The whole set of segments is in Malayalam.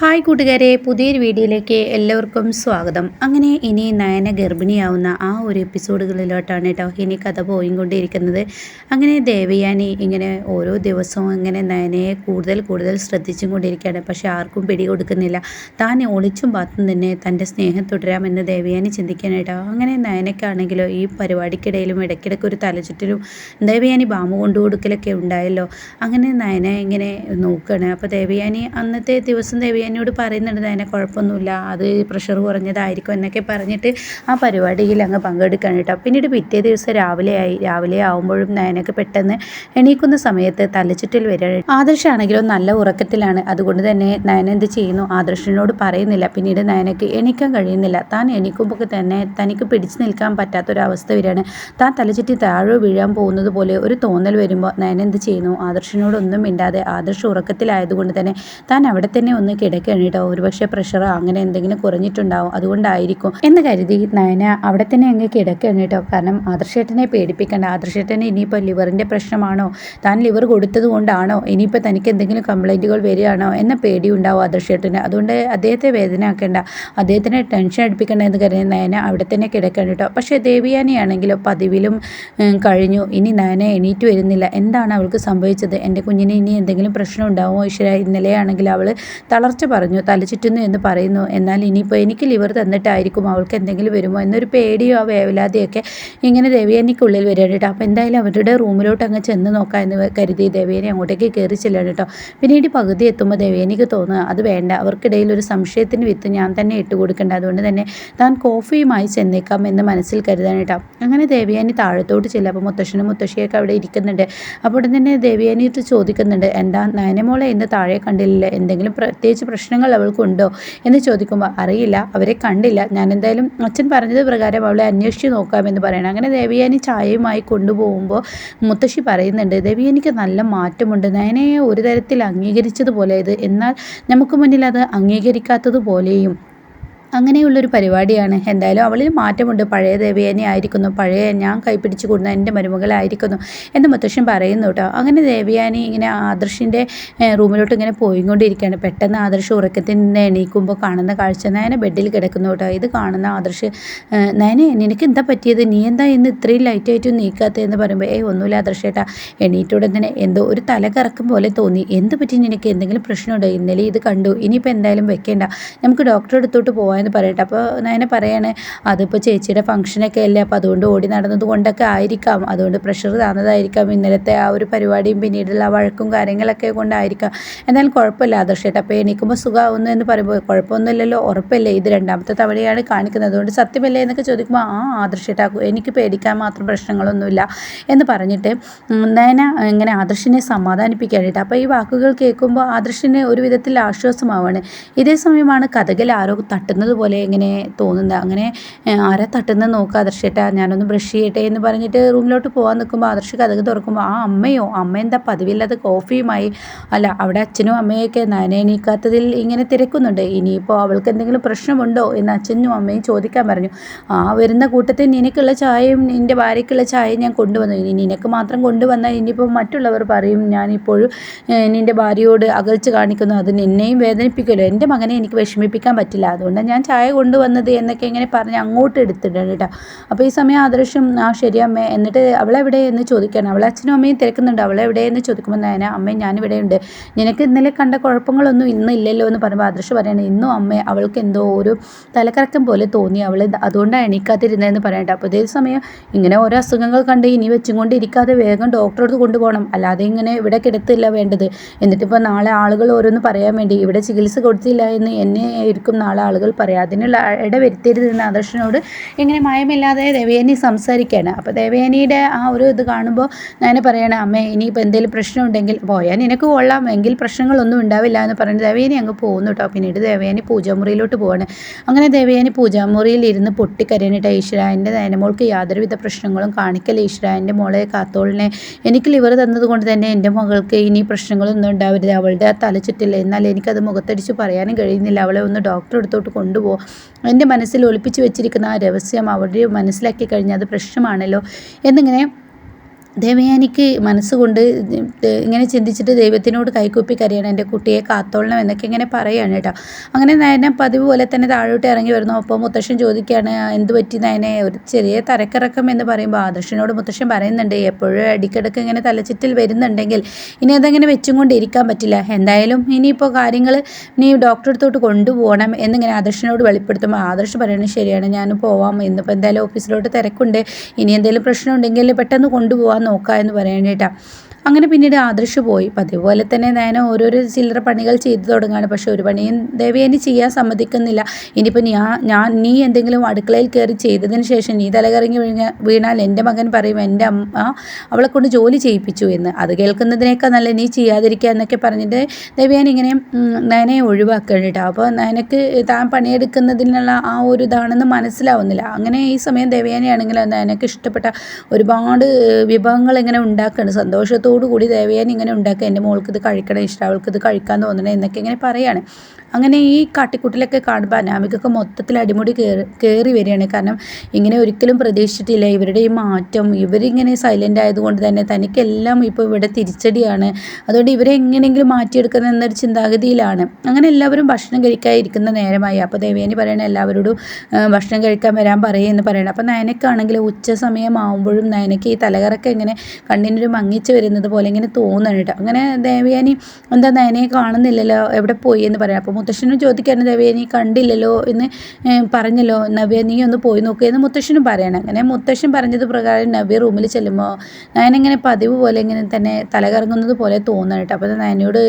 ഹായ് കൂട്ടുകാരെ പുതിയൊരു വീഡിയോയിലേക്ക് എല്ലാവർക്കും സ്വാഗതം. അങ്ങനെ ഇനി നയന ഗർഭിണിയാവുന്ന ആ ഒരു എപ്പിസോഡുകളിലോട്ടാണ് കേട്ടോ ഇനി കഥ പോയിക്കൊണ്ടിരിക്കുന്നത്. അങ്ങനെ ദേവയാനി ഇങ്ങനെ ഓരോ ദിവസവും ഇങ്ങനെ നയനയെ കൂടുതൽ കൂടുതൽ ശ്രദ്ധിച്ചും കൊണ്ടിരിക്കുകയാണ്. പക്ഷേ ആർക്കും പിടി കൊടുക്കുന്നില്ല താൻ ഒളിച്ചും പാത്തും തന്നെ തന്റെ സ്നേഹം തുടരാമെന്ന് ദേവയാനി ചിന്തിക്കാനായിട്ടോ. അങ്ങനെ നയനക്കാണെങ്കിലോ ഈ പരിപാടിക്കിടയിലും ഇടയ്ക്കിടയ്ക്ക് ഒരു തലചുറ്റിലും ദേവയാനി ബാമ കൊണ്ടു കൊടുക്കലൊക്കെ ഉണ്ടായല്ലോ. അങ്ങനെ നയന ഇങ്ങനെ നോക്കുകയാണ്. അപ്പോൾ ദേവയാനി അന്നത്തെ ദിവസം ദേവയാനി എന്നോട് പറയുന്നുണ്ട് അതിനെ കുഴപ്പമൊന്നുമില്ല. അത് പ്രഷർ കുറഞ്ഞതായിരിക്കും എന്നൊക്കെ പറഞ്ഞിട്ട് ആ പരിപാടിയിൽ അങ്ങ് പങ്കെടുക്കാൻ കേട്ടോ. പിന്നീട് പിറ്റേ ദിവസം രാവിലെ ആയി രാവിലെ ആകുമ്പോഴും നയനൊക്കെ പെട്ടെന്ന് എണീക്കുന്ന സമയത്ത് തലച്ചുറ്റിൽ വരിക ആദർശാണെങ്കിലും നല്ല ഉറക്കത്തിലാണ്. അതുകൊണ്ട് തന്നെ നയന എന്ത് ചെയ്യുന്നു? ആദർശനോട് പറയുന്നില്ല. പിന്നീട് നയനക്ക് എണീക്കാൻ കഴിയുന്നില്ല. താൻ എണീക്കുമ്പോൾ തന്നെ തനിക്ക് പിടിച്ചു നിൽക്കാൻ പറ്റാത്തൊരവസ്ഥ വരികയാണ്. താൻ തലച്ചുറ്റി താഴെ വീഴാൻ പോകുന്നത് പോലെ ഒരു തോന്നൽ വരുമ്പോൾ നയന എന്ത് ചെയ്യുന്നു? ആദർശനോടൊന്നും മിണ്ടാതെ ആദർശ ഉറക്കത്തിലായതുകൊണ്ട് തന്നെ താൻ അവിടെ തന്നെ ഒന്ന് കിട കിടക്കുകയാണ് കേട്ടോ ഒരുപക്ഷെ പ്രഷർ അങ്ങനെ എന്തെങ്കിലും കുറഞ്ഞിട്ടുണ്ടാവും. അതുകൊണ്ടായിരിക്കും. എന്ന് കരുതി നയന അവിടെ തന്നെ അങ്ങ് കിടക്കുകയാണ് കേട്ടോ കാരണം ആദർശേട്ടനെ പേടിപ്പിക്കേണ്ട. ആദർശേട്ടന് ഇനിയിപ്പോൾ ലിവറിന്റെ പ്രശ്നമാണോ? താൻ ലിവർ കൊടുത്തത് കൊണ്ടാണോ? ഇനിയിപ്പോൾ തനിക്ക് എന്തെങ്കിലും കംപ്ലൈന്റുകൾ വരികയാണോ? എന്ന പേടി ഉണ്ടാവും ആദർശേട്ടന്. അതുകൊണ്ട് അദ്ദേഹത്തെ വേദനയാക്കേണ്ട. അദ്ദേഹത്തിനെ ടെൻഷൻ അടുപ്പിക്കേണ്ട എന്ന് കരുതി നയന അവിടെ തന്നെ കിടക്കുകയാണ് കേട്ടോ പക്ഷേ ദേവിയാനിയാണെങ്കിലോ പതിവിലും കഴിഞ്ഞു. ഇനി നയന എണീറ്റ് വരുന്നില്ല. എന്താണ് അവൾക്ക് സംഭവിച്ചത്? എന്റെ കുഞ്ഞിന് ഇനി എന്തെങ്കിലും പ്രശ്നം ഉണ്ടാവുമോ? ഈശ്വര ഇന്നലെയാണെങ്കിൽ അവൾ തളർച്ച പറഞ്ഞു തലചുറ്റുന്നു എന്ന് പറയുന്നു. എന്നാൽ ഇനിയിപ്പോൾ എനിക്ക് ലിവർ തന്നിട്ടായിരിക്കും അവൾക്ക് എന്തെങ്കിലും വരുമോ എന്നൊരു പേടിയോ വേവലാതിയൊക്കെ ഇങ്ങനെ ദേവിയനിക്കുള്ളിൽ വരികയാണ് കേട്ടോ. അപ്പോൾ എന്തായാലും അവരുടെ റൂമിലോട്ട് അങ്ങ് ചെന്ന് നോക്കാം എന്ന് കരുതി ദേവിയനെ അങ്ങോട്ടേക്ക് കയറി ചെല്ലാണ് കേട്ടോ. പിന്നീട് പകുതി എത്തുമ്പോൾ ദേവിയനിക്ക് തോന്നുക അത് വേണ്ട അവർക്കിടയിൽ ഒരു സംശയത്തിന് വിത്ത് ഞാൻ തന്നെ ഇട്ട് കൊടുക്കേണ്ട. അതുകൊണ്ട് തന്നെ താൻ കോഫിയുമായി ചെന്നേക്കാം എന്ന് മനസ്സിൽ കരുതാൻ കേട്ടോ. അങ്ങനെ ദേവിയാനി താഴത്തോട്ട് ചെല്ലുക. അപ്പോൾ മുത്തശ്ശനും മുത്തശ്ശിയൊക്കെ അവിടെ ഇരിക്കുന്നുണ്ട്. അപ്പോൾ തന്നെ ദേവിയാനിയിട്ട് ചോദിക്കുന്നുണ്ട് എന്താ നയനമോളെ ഇന്ന് താഴെ കണ്ടില്ല? എന്തെങ്കിലും പ്രത്യേകിച്ച് പ്രശ്നങ്ങൾ അവൾക്കുണ്ടോ എന്ന് ചോദിക്കുമ്പോൾ അറിയില്ല അവരെ കണ്ടില്ല. ഞാൻ എന്തായാലും അച്ഛൻ പറഞ്ഞത് പ്രകാരം അവളെ അന്വേഷിച്ച് നോക്കാമെന്ന് പറയണം. അങ്ങനെ ദേവിയാനി ചായയുമായി കൊണ്ടുപോകുമ്പോൾ മുത്തശ്ശി പറയുന്നുണ്ട് ദേവിയാനിക്ക് നല്ല മാറ്റമുണ്ട്. നയനയെ ഒരു തരത്തിൽ അംഗീകരിച്ചതുപോലെ ഇത്. എന്നാൽ നമുക്ക് മുന്നിൽ അത് അംഗീകരിക്കാത്തതുപോലെയും അങ്ങനെയുള്ളൊരു പരിപാടിയാണ്. എന്തായാലും അവളിൽ മാറ്റമുണ്ട്. പഴയ ദേവയാനി ആയിരിക്കുന്നു. പഴയ ഞാൻ കൈപ്പിടിച്ച് കൂടുന്ന എന്റെ മരുമകളായിരിക്കുന്നു എന്ന് മുത്തശ്ശൻ പറയുന്നു കേട്ടോ. അങ്ങനെ ദേവയാനി ഇങ്ങനെ ആദർശിന്റെ റൂമിലോട്ട് ഇങ്ങനെ പോയിക്കൊണ്ടിരിക്കുകയാണ്. പെട്ടെന്ന് ആദർശ് ഉറക്കത്തിൽ നിന്ന് എണീക്കുമ്പോൾ കാണുന്ന കാഴ്ച നയന ബെഡിൽ കിടക്കുന്നു കേട്ടോ. ഇത് കാണുന്ന ആദർശ് നയനെ നിനക്ക് എന്താ പറ്റിയത്? നീ എന്താ ഇന്ന് ഇത്രയും ലൈറ്റായിട്ട് നീക്കാത്തതെന്ന് പറയുമ്പോൾ ഏയ് ഒന്നുമില്ല ആദർശേട്ടാ എണീറ്റോടെ തന്നെ എന്തോ ഒരു തല കറക്കും പോലെ തോന്നി. എന്ത് പറ്റി? നിനക്ക് എന്തെങ്കിലും പ്രശ്നമുണ്ടോ? ഇന്നലെ ഇത് കണ്ടു. ഇനിയിപ്പോൾ എന്തായാലും വെക്കേണ്ട. നമുക്ക് ഡോക്ടറെ അടുത്തോട്ട് പോകാൻ എന്ന് പറയട്ടെ. അപ്പോൾ നയന പറയണേ അതിപ്പോൾ ചേച്ചിയുടെ ഫംഗ്ഷനൊക്കെ അല്ലേ? അപ്പോൾ അതുകൊണ്ട് ഓടി നടന്നത് കൊണ്ടൊക്കെ ആയിരിക്കാം. അതുകൊണ്ട് പ്രഷർ താന്നതായിരിക്കാം. ഇന്നലത്തെ ആ ഒരു പരിപാടിയും പിന്നീടുള്ള വഴക്കും കാര്യങ്ങളൊക്കെ കൊണ്ടായിരിക്കാം. എന്നാലും കുഴപ്പമില്ല ആദർശേട്ട അപ്പോൾ എണീക്കുമ്പോൾ സുഖമാവുന്നു എന്ന് പറയുമ്പോൾ കുഴപ്പമൊന്നുമില്ലല്ലോ ഉറപ്പല്ലേ? ഇത് രണ്ടാമത്തെ തവണയാണ് കാണിക്കുന്നത്. അതുകൊണ്ട് സത്യമല്ലേ എന്നൊക്കെ ചോദിക്കുമ്പോൾ ആ ആദർശേട്ടാ എനിക്ക് പേടിക്കാൻ മാത്രം പ്രശ്നങ്ങളൊന്നുമില്ല. എന്ന് പറഞ്ഞിട്ട് നയന ഇങ്ങനെ ആദർശിനെ സമാധാനിപ്പിക്കാനായിട്ട് അപ്പോൾ ഈ വാക്കുകൾ കേൾക്കുമ്പോൾ ആദർശിന് ഒരു വിധത്തിൽ ആശ്വാസമാവാണ്. ഇതേ സമയമാണ് കഥകൾ ആരോ തട്ടുന്നത് തട്ടുന്നത് പോലെ ഇങ്ങനെ തോന്നുന്നത് അങ്ങനെ ആരാ തട്ടുന്ന നോക്കുക ആദർശേട്ടാ ഞാനൊന്ന് ബ്രഷ് ചെയ്യട്ടെ എന്ന് പറഞ്ഞിട്ട് റൂമിലോട്ട് പോകാൻ നിൽക്കുമ്പോൾ ആദർശ് കഥക് തുറക്കുമ്പോൾ ആ അമ്മയോ അമ്മ എന്താ പതിവില്ലാതെ കോഫിയുമായി? അല്ല അവിടെ അച്ഛനും അമ്മയൊക്കെ നനയണീക്കാത്തതിൽ ഇങ്ങനെ തിരക്കുന്നുണ്ട്. ഇനിയിപ്പോൾ അവൾക്ക് എന്തെങ്കിലും പ്രശ്നമുണ്ടോ എന്ന് അച്ഛനും അമ്മയും ചോദിക്കാൻ പറഞ്ഞു. ആ വരുന്ന കൂട്ടത്തിൽ നിനക്കുള്ള ചായയും നിന്റെ ഭാര്യയ്ക്കുള്ള ചായയും ഞാൻ കൊണ്ടുവന്നു. ഇനി നിനക്ക് മാത്രം കൊണ്ടുവന്നാൽ ഇനിയിപ്പോൾ മറ്റുള്ളവർ പറയും ഞാനിപ്പോഴും നിന്റെ ഭാര്യയോട് അകൽച്ച് കാണിക്കുന്നു. അത് നിന്നെയും വേദനിപ്പിക്കുമല്ലോ. എന്റെ മകനെ എനിക്ക് വിഷമിപ്പിക്കാൻ പറ്റില്ല. അതുകൊണ്ട് ഞാൻ ചായ കൊണ്ടുവന്നത് എന്നൊക്കെ ഇങ്ങനെ പറഞ്ഞ് അങ്ങോട്ട് എടുത്തിട്ടുണ്ട് കേട്ടോ. അപ്പോൾ ഈ സമയം ആദർശം ആ ശരി അമ്മേ എന്നിട്ട് അവളെവിടെ എന്ന് ചോദിക്കണം അവളെ അച്ഛനും അമ്മയും തിരക്കുന്നുണ്ട്. അവളെവിടെ എന്ന് ചോദിക്കുമ്പോൾ ഞാൻ അമ്മയും ഞാനിവിടെ ഉണ്ട് നിനക്ക് ഇന്നലെ കണ്ട കുഴപ്പങ്ങളൊന്നും ഇന്ന് ഇല്ലല്ലോ എന്ന് പറയുമ്പോൾ ആദർശ് പറയണം ഇന്നും അമ്മ അവൾക്ക് എന്തോ ഒരു തലക്കറക്കം പോലെ തോന്നി. അവൾ അതുകൊണ്ടാണ് എണീക്കാതിരുന്നതെന്ന് പറയട്ടെ. അപ്പോൾ ഇതേ സമയം ഇങ്ങനെ ഓരോ അസുഖങ്ങൾ കണ്ട് ഇനി വെച്ചും കൊണ്ട് ഇരിക്കാതെ വേഗം ഡോക്ടറെ അടുത്ത് കൊണ്ടുപോകണം. അല്ലാതെ ഇങ്ങനെ ഇവിടെ കിടത്തില്ല വേണ്ടത്. എന്നിട്ടിപ്പോൾ നാളെ ആളുകൾ ഓരോന്ന് പറയാൻ വേണ്ടി ഇവിടെ ചികിത്സ കൊടുത്തില്ല എന്ന് എന്നെ ആയിരിക്കും നാളെ ആളുകൾ പറയാം അതിനുള്ള ഇട വരുത്തരുതെന്ന് ആദർശനോട് ഇങ്ങനെ മയമില്ലാതെ ദേവയാനി സംസാരിക്കുകയാണ് അപ്പോൾ ദേവയാനിയുടെ ആ ഒരു ഇത് കാണുമ്പോൾ ഞാൻ പറയണ അമ്മേ ഇനിയിപ്പോൾ എന്തെങ്കിലും പ്രശ്നം ഉണ്ടെങ്കിൽ പോയാൽ നിനക്ക് കൊള്ളാം. എങ്കിൽ പ്രശ്നങ്ങളൊന്നും ഉണ്ടാവില്ല എന്ന് പറഞ്ഞ് ദേവയാനി അങ്ങ് പോകുന്നു കേട്ടോ പിന്നീട് ദേവയാനി പൂജാമുറിയിലോട്ട് പോവാണ്. അങ്ങനെ ദേവയാനി പൂജാമുറിയിൽ ഇരുന്ന് പൊട്ടിക്കരയണിട്ട് ഈശ്വരായന്റെ നയനമോൾക്ക് യാതൊരുവിധ പ്രശ്നങ്ങളും കാണിക്കല്ലേ ഈശ്വരായന്റെ മോളെ കാത്തോളിനെ എനിക്ക് ലിവർ തന്നതുകൊണ്ട് തന്നെ എന്റെ മകൾക്ക് ഇനി പ്രശ്നങ്ങളൊന്നും ഉണ്ടാവരുത്. അവളുടെ ആ തലച്ചുറ്റില്ല എന്നാൽ എനിക്കത് മുഖത്തടിച്ച് പറയാനും കഴിയുന്നില്ല. അവളെ ഒന്ന് ഡോക്ടർ അടുത്തോട്ട് കൊണ്ടുപോകും. എന്റെ മനസ്സിൽ ഒളിപ്പിച്ച് വെച്ചിരിക്കുന്ന ആ രഹസ്യം അവർ മനസ്സിലാക്കി കഴിഞ്ഞാൽ അത് പ്രശ്നമാണല്ലോ എന്നിങ്ങനെ ദേവയാനിക്ക് മനസ്സുകൊണ്ട് ഇങ്ങനെ ചിന്തിച്ചിട്ട് ദൈവത്തിനോട് കൈകൂപ്പി കരയണം എന്റെ കുട്ടിയെ കാത്തോളണം എന്നൊക്കെ ഇങ്ങനെ പറയുകയാണ് കേട്ടോ. അങ്ങനെ നയന പതിവ് പോലെ തന്നെ താഴോട്ട് ഇറങ്ങി വരുന്നു. അപ്പോൾ മുത്തശ്ശൻ ചോദിക്കുകയാണ് എന്ത് പറ്റി നയനെ? ഒരു ചെറിയ തരക്കിറക്കം എന്ന് പറയുമ്പോൾ ആദർശനോട് മുത്തശ്ശൻ പറയുന്നുണ്ട് എപ്പോഴും ഇടയ്ക്കിടയ്ക്ക് ഇങ്ങനെ തലച്ചിറ്റിൽ വരുന്നുണ്ടെങ്കിൽ ഇനി അതങ്ങനെ വെച്ചും കൊണ്ട് ഇരിക്കാൻ പറ്റില്ല. എന്തായാലും ഇനിയിപ്പോൾ കാര്യങ്ങൾ നീ ഡോക്ടറെ അടുത്തോട്ട് കൊണ്ടുപോകണം എന്നിങ്ങനെ ആദർശനോട് വെളിപ്പെടുത്തുമ്പോൾ ആദർശ് പറയുന്നത് ശരിയാണ് ഞാൻ പോവാം. ഇന്നിപ്പോൾ എന്തായാലും ഓഫീസിലോട്ട് തിരക്കുണ്ട്. ഇനി എന്തെങ്കിലും പ്രശ്നം ഉണ്ടെങ്കിൽ പെട്ടെന്ന് കൊണ്ടുപോകാൻ നോക്കാം എന്ന് പറയാനായിട്ടാണ് അങ്ങനെ പിന്നീട് ആദർശ് പോയി. അപ്പം പോലെ തന്നെ നയന ഓരോരോ ചില്ലറ പണികൾ ചെയ്തു തുടങ്ങുകയാണ്. പക്ഷെ ഒരു പണിയും ദേവേനി ചെയ്യാൻ സമ്മതിക്കുന്നില്ല. ഇനിയിപ്പോൾ ഞാൻ ഞാൻ നീ എന്തെങ്കിലും അടുക്കളയിൽ കയറി ചെയ്തതിന് ശേഷം നീ തലകറങ്ങി വീണ വീണാൽ എന്റെ മകൻ പറയും എന്റെ അമ്മ അവളെ കൊണ്ട് ജോലി ചെയ്യിപ്പിച്ചു എന്ന്. അത് കേൾക്കുന്നതിനേക്കാൾ നല്ല നീ ചെയ്യാതിരിക്കുക എന്നൊക്കെ പറഞ്ഞിട്ട് ദേവയാനി ഇങ്ങനെ നയനയെ ഒഴിവാക്കുകയാണ് കേട്ടോ. അപ്പോൾ നയനക്ക് താൻ പണിയെടുക്കുന്നതിനുള്ള ആ ഒരു ഇതാണെന്ന് മനസ്സിലാവുന്നില്ല. അങ്ങനെ ഈ സമയം ദേവയാനിയാണെങ്കിൽ നയനക്ക് ഇഷ്ടപ്പെട്ട ഒരുപാട് വിഭവങ്ങൾ ഇങ്ങനെ ഉണ്ടാക്കുകയാണ്. സന്തോഷത്തോട് കൂടി ദേവയാനി ഇങ്ങനെ ഉണ്ടാക്കുക. എന്റെ മോൾക്ക് ഇത് കഴിക്കണം ഇഷ്ടം അവൾക്ക് ഇത് കഴിക്കാൻ തോന്നണം എന്നൊക്കെ ഇങ്ങനെ പറയാണ്. അങ്ങനെ ഈ കാട്ടിക്കൂട്ടിലൊക്കെ കാണുമ്പോൾ അനാമികൊക്കെ മൊത്തത്തിൽ അടിമുടി കയറി കയറി വരികയാണ്. കാരണം ഇങ്ങനെ ഒരിക്കലും പ്രതീക്ഷിച്ചിട്ടില്ല. ഇവരുടെ ഈ മാറ്റം ഇവരിങ്ങനെ സൈലന്റ് ആയതുകൊണ്ട് തന്നെ തനിക്കെല്ലാം ഇപ്പോൾ ഇവിടെ തിരിച്ചടിയാണ്. അതുകൊണ്ട് ഇവരെ എങ്ങനെയെങ്കിലും മാറ്റിയെടുക്കുന്ന എന്നൊരു ചിന്താഗതിയിലാണ്. അങ്ങനെ എല്ലാവരും ഭക്ഷണം കഴിക്കാതിരിക്കുന്ന നേരമായി. അപ്പോൾ ദേവേനി പറയണ എല്ലാവരോടും ഭക്ഷണം കഴിക്കാൻ വരാൻ പറയുമെന്ന് പറയണം. അപ്പോൾ നയനക്കാണെങ്കിൽ ഉച്ച സമയമാകുമ്പോഴും നയനക്ക് ഈ തലകറക്കം ഇങ്ങനെ കണ്ണിനൊരു മങ്ങിച്ച് വരുന്നത് പോലെ ഇങ്ങനെ തോന്നണിട്ട് അങ്ങനെ ദേവയാനി എന്താ നയനയെ കാണുന്നില്ലല്ലോ എവിടെ പോയി എന്ന് പറയാം. അപ്പോൾ മുത്തശ്ശനും ചോദിക്കാണ് ദേവയാനി കണ്ടില്ലല്ലോ എന്ന് പറഞ്ഞല്ലോ നവ്യ നീ ഒന്ന് പോയി നോക്കുക എന്ന് മുത്തശ്ശനും പറയണം. അങ്ങനെ മുത്തശ്ശൻ പറഞ്ഞത് പ്രകാരം നവ്യ റൂമിൽ ചെല്ലുമ്പോൾ നയനിങ്ങനെ പതിവ് പോലെ ഇങ്ങനെ തന്നെ തലകറങ്ങുന്നത് പോലെ തോന്നണിട്ട് അപ്പോൾ നയനയോട്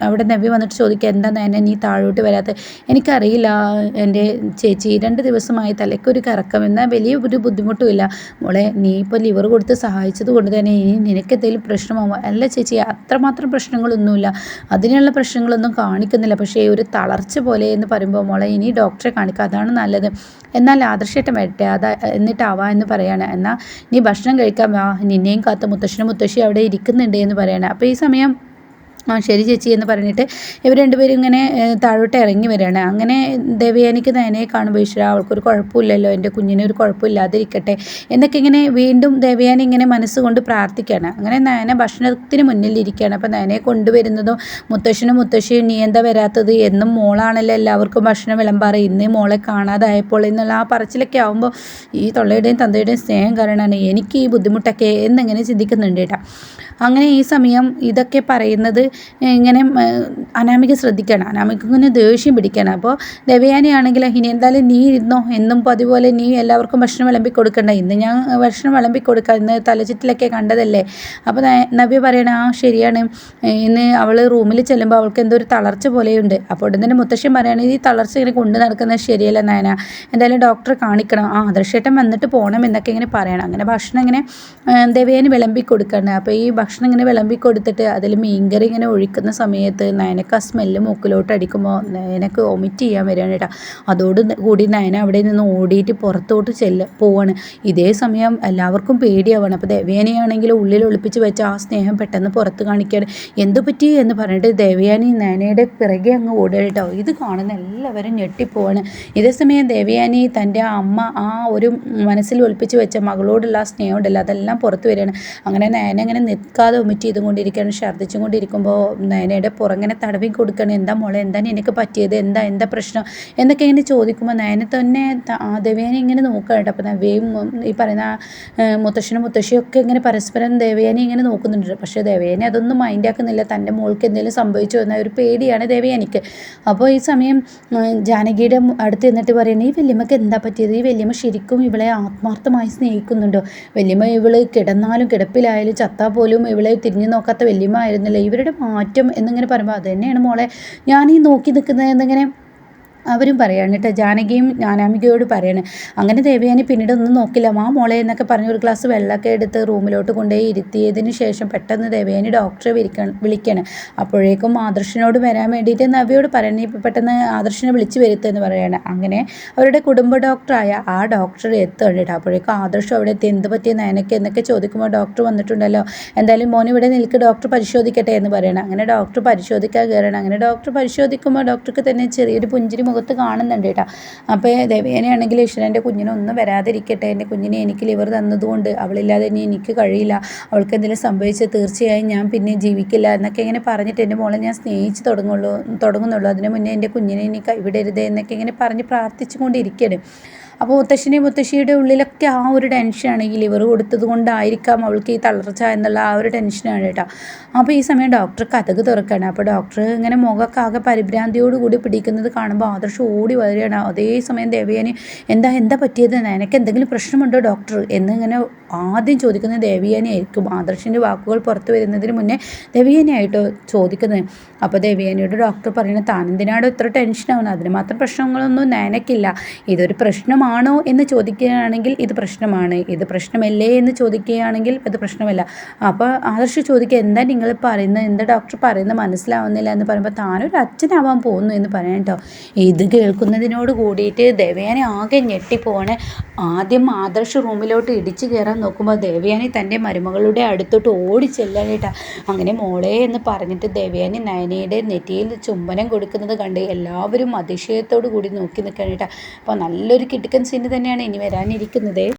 അവിടെ നബി വന്നിട്ട് ചോദിക്കുക എന്താ നയന നീ താഴോട്ട് വരാത്ത? എനിക്കറിയില്ല. എന്റെ ചേച്ചി രണ്ട് ദിവസമായി തലയ്ക്കൊരു കറക്കം എന്നാൽ വലിയ ഒരു ബുദ്ധിമുട്ടുമില്ല മോളെ നീ ഇപ്പോൾ ലിവർ കൊടുത്ത് സഹായിച്ചത് കൊണ്ട് തന്നെ ഇനി നിനക്ക് എന്തെങ്കിലും പ്രശ്നമാവും അല്ല ചേച്ചി അത്രമാത്രം പ്രശ്നങ്ങളൊന്നുമില്ല. അതിനുള്ള പ്രശ്നങ്ങളൊന്നും കാണിക്കുന്നില്ല. പക്ഷേ ഒരു തളർച്ച പോലെ എന്ന് പറയുമ്പോൾ മോളെ ഇനി ഡോക്ടറെ കാണിക്കുക അതാണ് നല്ലത്. എന്നാൽ ആദർശമായിട്ട് വരട്ടെ. അതാ എന്നിട്ടാവാ എന്ന് പറയാണ്. എന്നാൽ നീ ഭക്ഷണം കഴിക്കാൻ വാ. നിന്നെയും കാത്ത മുത്തശ്ശനും മുത്തശ്ശി അവിടെ ഇരിക്കുന്നുണ്ട് എന്ന് പറയണം. അപ്പോൾ ഈ സമയം ആ ശരി ചേച്ചി എന്ന് പറഞ്ഞിട്ട് ഇവർ രണ്ടുപേരും ഇങ്ങനെ താഴോട്ട് ഇറങ്ങി വരികയാണ്. അങ്ങനെ ദേവയാനിക്ക് നയനയെ കാണുമ്പോൾ ഈശ്വര അവൾക്കൊരു കുഴപ്പമില്ലല്ലോ എന്റെ കുഞ്ഞിന് ഒരു കുഴപ്പമില്ലാതിരിക്കട്ടെ എന്നൊക്കെ ഇങ്ങനെ വീണ്ടും ദേവയാനി ഇങ്ങനെ മനസ്സുകൊണ്ട് പ്രാർത്ഥിക്കുകയാണ്. അങ്ങനെ നയന ഭക്ഷണത്തിന് മുന്നിൽ ഇരിക്കുകയാണ് അപ്പോൾ നയനയെ കൊണ്ടുവരുന്നതും മുത്തശ്ശനും മുത്തശ്ശിയും നീ എന്താ വരാത്തത്? എന്നും മോളാണല്ലോ എല്ലാവർക്കും ഭക്ഷണം വിളമ്പാറ്. ഇന്ന് മോളെ കാണാതായപ്പോൾ എന്നുള്ള ആ പറച്ചിലൊക്കെ ആകുമ്പോൾ ഈ തൊള്ളയുടെയും തന്തയുടെയും സ്നേഹം കാരണമാണ് എനിക്ക് ഈ ബുദ്ധിമുട്ടൊക്കെ എന്നിങ്ങനെ ചിന്തിക്കുന്നുണ്ട് കേട്ടോ. അങ്ങനെ ഈ സമയം ഇതൊക്കെ പറയുന്നത് ഇങ്ങനെ അനാമിക ശ്രദ്ധിക്കണം. അനാമികന് ദേഷ്യം പിടിക്കണം. അപ്പോൾ ദേവയാനിയാണെങ്കിൽ ഇനി എന്തായാലും നീ ഇരുന്നോ? എന്നും അതുപോലെ നീ എല്ലാവർക്കും ഭക്ഷണം വിളമ്പി കൊടുക്കണ്ട. ഇന്ന് ഞാൻ ഭക്ഷണം വിളമ്പി കൊടുക്കാം. ഇന്ന് തലചിറ്റിലൊക്കെ കണ്ടതല്ലേ? അപ്പോൾ നവ്യ പറയണ ആ ശരിയാണ്. ഇന്ന് അവൾ റൂമിൽ ചെല്ലുമ്പോൾ അവൾക്ക് എന്തോ ഒരു തളർച്ച പോലെയുണ്ട്. അപ്പോൾ ഉടൻ തന്നെ മുത്തശ്ശൻ പറയാണ് ഈ തളർച്ച ഇങ്ങനെ കൊണ്ടു നടക്കുന്നത് ശരിയല്ല നയന. എന്തായാലും ഡോക്ടറെ കാണിക്കണം. ആ ആദർശേട്ടൻ വന്നിട്ട് പോകണം എന്നൊക്കെ ഇങ്ങനെ പറയണം. അങ്ങനെ ഭക്ഷണം ഇങ്ങനെ ദേവയാനി വിളമ്പി കൊടുക്കണം. അപ്പോൾ ഈ ഭക്ഷണം ഇങ്ങനെ വിളമ്പി കൊടുത്തിട്ട് അതിൽ മീൻകറി ഇങ്ങനെ ഒഴിക്കുന്ന സമയത്ത് നയനക്ക് ആ സ്മെല്ല് മൂക്കിലോട്ട് അടിക്കുമ്പോൾ നയനക്ക് ഒമിറ്റ് ചെയ്യാൻ വരികയാണ് കേട്ടോ. അതോട് കൂടി നയന അവിടെ നിന്ന് ഓടിയിട്ട് പുറത്തോട്ട് ചെല്ല പോവാണ്. ഇതേ സമയം എല്ലാവർക്കും പേടിയാവാണ്. അപ്പോൾ ദേവയാനിയാണെങ്കിൽ ഉള്ളിൽ ഒളിപ്പിച്ച് വെച്ച ആ സ്നേഹം പെട്ടെന്ന് പുറത്ത് കാണിക്കുകയാണ് എന്തു പറ്റി എന്ന് പറഞ്ഞിട്ട് ദേവയാനി നയനയുടെ പിറകെ അങ്ങ് ഓടുക കേട്ടോ. ഇത് കാണുന്ന എല്ലാവരും ഞെട്ടിപ്പോവാണ്. ഇതേ സമയം ദേവയാനി തന്റെ അമ്മ ആ ഒരു മനസ്സിൽ ഒളിപ്പിച്ച് വെച്ച മകളോടുള്ള ആ സ്നേഹം ഉണ്ടല്ലോ അതെല്ലാം പുറത്ത് വരികയാണ്. അങ്ങനെ നയന അങ്ങനെ നിൽക്കാതെ ഒമിറ്റ് ചെയ്തുകൊണ്ടിരിക്കുകയാണ് ഛർദ്ദിച്ചും കൊണ്ടിരിക്കുമ്പോൾ നയനയുടെ പുറങ്ങനെ തടവി കൊടുക്കണം. എന്താ മോളെ എന്താ നിനക്ക് പറ്റിയത്? എന്താ എന്താ പ്രശ്നം? എന്നൊക്കെ ഇങ്ങനെ ചോദിക്കുമ്പോൾ നയന തന്നെ ദേവയാനി ഇങ്ങനെ നോക്കുക അപ്പോൾ ദേവയും ഈ പറയുന്ന മുത്തശ്ശനും മുത്തശ്ശിയും ഒക്കെ ഇങ്ങനെ പരസ്പരം ദേവയാനി ഇങ്ങനെ നോക്കുന്നുണ്ട്. പക്ഷേ ദേവയാനി അതൊന്നും മൈൻഡാക്കുന്നില്ല തന്റെ മോൾക്ക് എന്തെങ്കിലും സംഭവിച്ചു എന്ന ഒരു പേടിയാണ് ദേവയാനിക്ക്. അപ്പോൾ ഈ സമയം ജാനകിയുടെ അടുത്ത് നിന്നിട്ട് പറയുന്നത് ഈ വല്യമ്മക്ക് എന്താ പറ്റിയത്? ഈ വല്യമ്മ ശരിക്കും ഇവളെ ആത്മാർത്ഥമായി സ്നേഹിക്കുന്നുണ്ടോ? വല്യമ്മ ഇവൾ കിടന്നാലും കിടപ്പിലായാലും ചത്താൽ പോലും ഇവളെ തിരിഞ്ഞു നോക്കാത്ത വല്യമ്മ ആയിരുന്നില്ല. ഇവരുടെ മാറ്റം എന്നിങ്ങനെ പറയുമ്പോൾ അത് തന്നെയാണ് മോളെ. ഞാൻ ഈ നോക്കി നിൽക്കുന്നത് എന്നിങ്ങനെ അവരും പറയാണ് കേട്ടോ ജാനകിയും ജ്ഞാനാമികയോട് പറയാണ് അങ്ങനെ ദേവയാനി പിന്നീട് ഒന്നും നോക്കില്ല. മാ മോളെ എന്നൊക്കെ പറഞ്ഞ് ഒരു ഗ്ലാസ് വെള്ളമൊക്കെ എടുത്ത് റൂമിലോട്ട് കൊണ്ടുപോയി ഇരുത്തിയതിന് ശേഷം പെട്ടെന്ന് ദേവയാനി ഡോക്ടറെ വിളിക്കണം വിളിക്കണം. അപ്പോഴേക്കും ആദർശനോട് വരാൻ വേണ്ടിയിട്ട് നവ്യോട് പറയണം ഇപ്പം പെട്ടെന്ന് ആദർശനെ വിളിച്ച് വരുത്തുമെന്ന് പറയാണ്. അങ്ങനെ അവരുടെ കുടുംബ ഡോക്ടറായ ആ ഡോക്ടർ എത്തുകയാണ് കേട്ടോ. അപ്പോഴേക്കും ആദർശം അവിടെ എത്തി എന്ത് പറ്റിയ നയനക്ക് എന്നൊക്കെ ചോദിക്കുമ്പോൾ ഡോക്ടർ വന്നിട്ടുണ്ടല്ലോ എന്തായാലും മോൻ ഇവിടെ നിൽക്ക് ഡോക്ടർ പരിശോധിക്കട്ടെ എന്ന് പറയണം. അങ്ങനെ ഡോക്ടർ പരിശോധിക്കാൻ കയറണം അങ്ങനെ ഡോക്ടർ പരിശോധിക്കുമ്പോൾ ഡോക്ടർക്ക് തന്നെ ചെറിയൊരു പുഞ്ചിരി മുഖത്ത് കാണുന്നുണ്ട് കേട്ടോ അപ്പോൾ ദേവേനയാണെങ്കിൽ ഈശ്വരന്റെ കുഞ്ഞിനൊന്നും വരാതിരിക്കട്ടെ. എന്റെ കുഞ്ഞിനെ എനിക്ക് ലിവർ തന്നതുകൊണ്ട് അവളില്ലാതെ ഇനി എനിക്ക് കഴിയില്ല. അവൾക്ക് എന്തെങ്കിലും സംഭവിച്ചാൽ തീർച്ചയായും ഞാൻ പിന്നെ ജീവിക്കില്ല എന്നൊക്കെ ഇങ്ങനെ പറഞ്ഞിട്ട് എന്റെ മോളെ ഞാൻ സ്നേഹിച്ച് തുടങ്ങുള്ളൂ തുടങ്ങുന്നുള്ളൂ. അതിന് മുന്നേ എന്റെ കുഞ്ഞിനെ ഇനി കൈവിടരുത് എന്നൊക്കെ ഇങ്ങനെ പറഞ്ഞ് പ്രാർത്ഥിച്ചുകൊണ്ടിരിക്കുകയാണ് അപ്പോൾ മുത്തശ്ശിനെ മുത്തശ്ശിയുടെ ഉള്ളിലൊക്കെ ആ ഒരു ടെൻഷനാണ് ഈ ലിവർ കൊടുത്തത് കൊണ്ടായിരിക്കാം അവൾക്ക് ഈ തളർച്ച എന്നുള്ള ആ ഒരു ടെൻഷനാണ് കേട്ടോ. അപ്പോൾ ഈ സമയം ഡോക്ടർ കഥക് തുറക്കുകയാണ്. അപ്പോൾ ഡോക്ടർ ഇങ്ങനെ മുഖമൊക്കെ ആകെ പരിഭ്രാന്തിയോടുകൂടി പിടിക്കുന്നത് കാണുമ്പോൾ ആദർശം ഓടി വരികയാണ്. അതേ സമയം ദേവയാനി എന്താ എന്താ പറ്റിയത്? എനിക്ക് എന്തെങ്കിലും പ്രശ്നമുണ്ടോ ഡോക്ടർ? എന്നിങ്ങനെ ആദ്യം ചോദിക്കുന്നത് ദേവിയാനെ ആയിരിക്കും ആദർശിന്റെ വാക്കുകൾ പുറത്തു വരുന്നതിന് മുന്നേ ദേവിയാനിയായിട്ടോ ചോദിക്കുന്നത്. അപ്പോൾ ദേവിയാനിയോട് ഡോക്ടർ പറയുന്നത് താനെന്തിനാണോ ഇത്ര ടെൻഷനാവുന്നത്? അതിന് മാത്രം പ്രശ്നങ്ങളൊന്നും നനക്കില്ല. ഇതൊരു പ്രശ്നമാണോ എന്ന് ചോദിക്കുകയാണെങ്കിൽ ഇത് പ്രശ്നമാണ്. ഇത് പ്രശ്നമല്ലേ എന്ന് ചോദിക്കുകയാണെങ്കിൽ ഇത് പ്രശ്നമല്ല. അപ്പോൾ ആദർശ് ചോദിക്കുക എന്താ നിങ്ങൾ പറയുന്നത്? എന്താ ഡോക്ടർ പറയുന്നത്? മനസ്സിലാവുന്നില്ല എന്ന് പറയുമ്പോൾ താനൊരു അച്ഛനാവാൻ പോകുന്നു എന്ന് പറയാം കേട്ടോ. ഇത് കേൾക്കുന്നതിനോട് കൂടിയിട്ട് ദേവയാനി ആകെ ഞെട്ടിപ്പോവാണ്. ആദ്യം ആദർശ് റൂമിലോട്ട് ഇടിച്ചു കയറാൻ നോക്കുമ്പോൾ ദേവയാനി തന്റെ മരുമകളുടെ അടുത്തോട്ട് ഓടി ചെല്ലാനായിട്ടാ അങ്ങനെ മോളെ എന്ന് പറഞ്ഞിട്ട് ദേവയാനി നയനയുടെ നെറ്റിയിൽ ചുംബനം കൊടുക്കുന്നത് കണ്ട് എല്ലാവരും അതിശയത്തോടു കൂടി നോക്കി നിൽക്കാനായിട്ടാ അപ്പോൾ നല്ലൊരു കിടുക്കൻ സീന് തന്നെയാണ് ഇനി വരാനിരിക്കുന്നത്.